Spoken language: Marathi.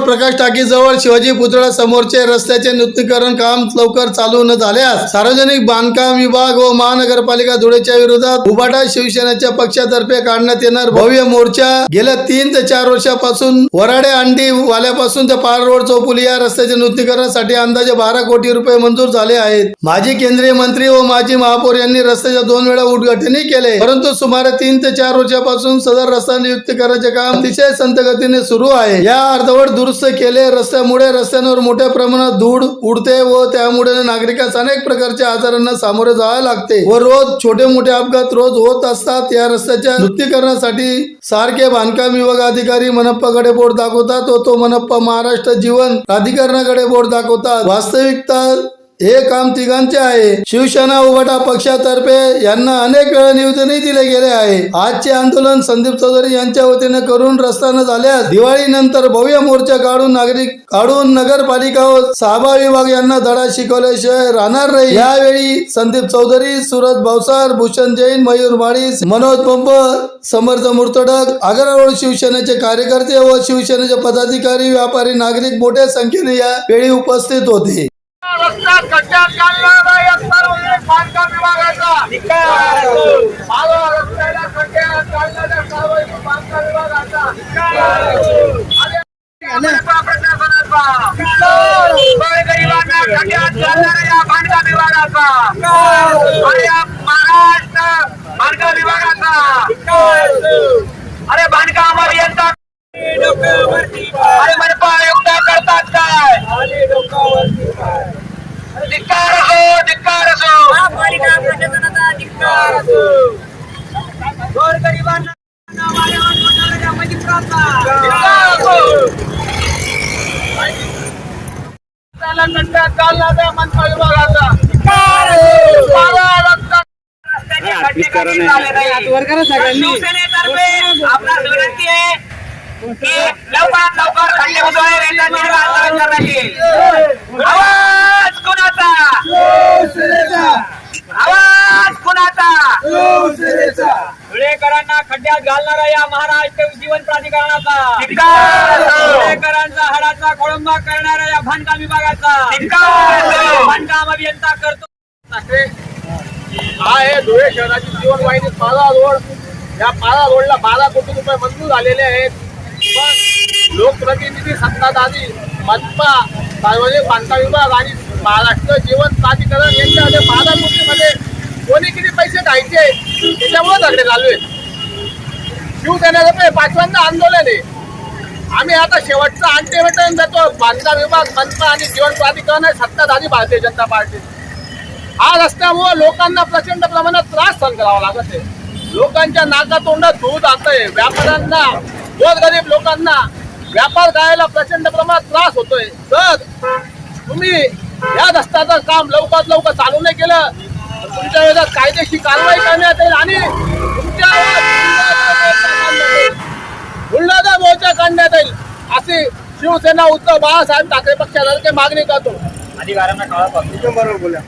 प्रकाश टाकीजवळ शिवाजी पुतळा समोरचे रस्त्याचे नूतनीकरण काम लवकर चालू न झाल्यास सार्वजनिक बांधकाम विभाग व महानगरपालिका धुळेच्या विरोधात उबाटा शिवसेनेच्या पक्षातर्फे काढण्यात येणार भव्य मोर्चा. गेल्या तीन ते चार वर्षापासून वराडे अंडी वाल्यापासून ते पार रोड चौपुली या रस्त्याच्या नूतनीकरणासाठी अंदाजे बारा कोटी रुपये मंजूर झाले आहेत. माजी केंद्रीय मंत्री व माजी महापौर यांनी रस्त्याच्या दोन वेळा उद्घाटनही केले. परंतु सुमारे तीन ते चार वर्षापासून सदर रस्ता नियुक्तीकरणाचे काम अतिशय संत गतीने सुरू आहे. या अर्धवट दुरुस्त केले रस्त्यामुळे रस्त्यांवर मोठ्या प्रमाणात धूळ उडते व त्यामुळे नागरिकांस अनेक प्रकारच्या आजारांना सामोरे जावे लागते व रोज छोटे मोठे अपघात रोज होत असतात. या रस्त्याच्या नूतनीकरणासाठी सारखे बांधकाम विभाग अधिकारी मनप्पाकडे बोर्ड दाखवतात व तो मनप्पा महाराष्ट्र जीवन प्राधिकरणाकडे बोर्ड दाखवतात. वास्तविकता हे काम तिघांचे आहे. शिवसेना उभाटा पक्षातर्फे यांना अनेक वेळा निवेदनही दिले गेले आहे. आजचे आंदोलन संदीप चौधरी यांच्या वतीने करून रस्ता न झाल्यास दिवाळीनंतर भव्य मोर्चा काढून नागरिक काढून नगरपालिका व साबा विभाग यांना धडा शिकवल्याशिवाय राहणार नाही. यावेळी संदीप चौधरी सुरज भावसार भूषण जैन मयूर माळीस मनोज पंप समर्थ मुर्तडक आग्रा शिवसेनेचे कार्यकर्ते व शिवसेनेचे पदाधिकारी व्यापारी नागरिक मोठ्या संख्येने या वेळी उपस्थित होते. रस्ता कट्ट्यात घालणारा या सार्वजनिक बांधकाम विभागाचा. रस्त्याला घालणाऱ्या बांधकाम विभागाचा. खड्ड्यात घालणाऱ्या या बांधकाम विभागाचा. आणि या महाराष्ट्र बांधकाम विभागाचा. अरे बांधकाम अभियंता अरे धिक्कार असो धिक्कार असो महापालिका प्रशासनाचा धिक्कार असो. गोरगरिबांना. शिवसेनेतर्फे आपणास विनंती आहे की लवकरात लवकर. आंदोलन करण्यात येईल आवाज कुणाचा? आवाज कुणाचा? धुळेकरांना खड्ड्यात घालणारा या महाराष्ट्र जीवन प्राधिकरणाचा. असो. धुळेकरांचा हाडाचा खोळंबा करणाऱ्या या बांधकाम विभागाचा. असो. बांधकाम अभियंता करतो हा आहे धुळे शहराची जीवनवाहिनी पाला रोड या पाला रोडला बारा कोटी रुपये मंजूर झालेले आहेत. लोकप्रतिनिधी सत्ताधारी मनपा सार्वजनिक बांधकाम विभाग आणि महाराष्ट्र जीवन प्राधिकरण यांच्या बारा कोणी किती पैसे द्यायचे? त्याच्यामुळे झगडे चालू आहेत. शिवसेनेचं पाचव्यांदा आंदोलन. आहे आम्ही आता शेवटचा अल्टिमेटम देतो. बांधकाम विभाग मनपा आणि जीवन प्राधिकरण आहे सत्ताधारी भारतीय जनता पार्टी. हा रस्त्यामुळे लोकांना प्रचंड प्रमाणात त्रास सहन करावा लागत आहे. लोकांच्या नाका तोंडात धूळ जात आहे व्यापाऱ्यांना गरीब लोकांना व्यापार करायला प्रचंड प्रमाणात त्रास होतोय. तर तुम्ही या रस्त्याचं काम लवकरात लवकर चालू नाही केलं तुमच्या विरोधात कायदेशीर कारवाई करण्यात येईल आणि तुमच्या बुलढाणा मोर्चा काढण्यात येईल अशी शिवसेना उद्धव बाळासाहेब ठाकरे पक्षातर्फे मागणी करतो. अधिकाऱ्यांना कळा बरोबर बोला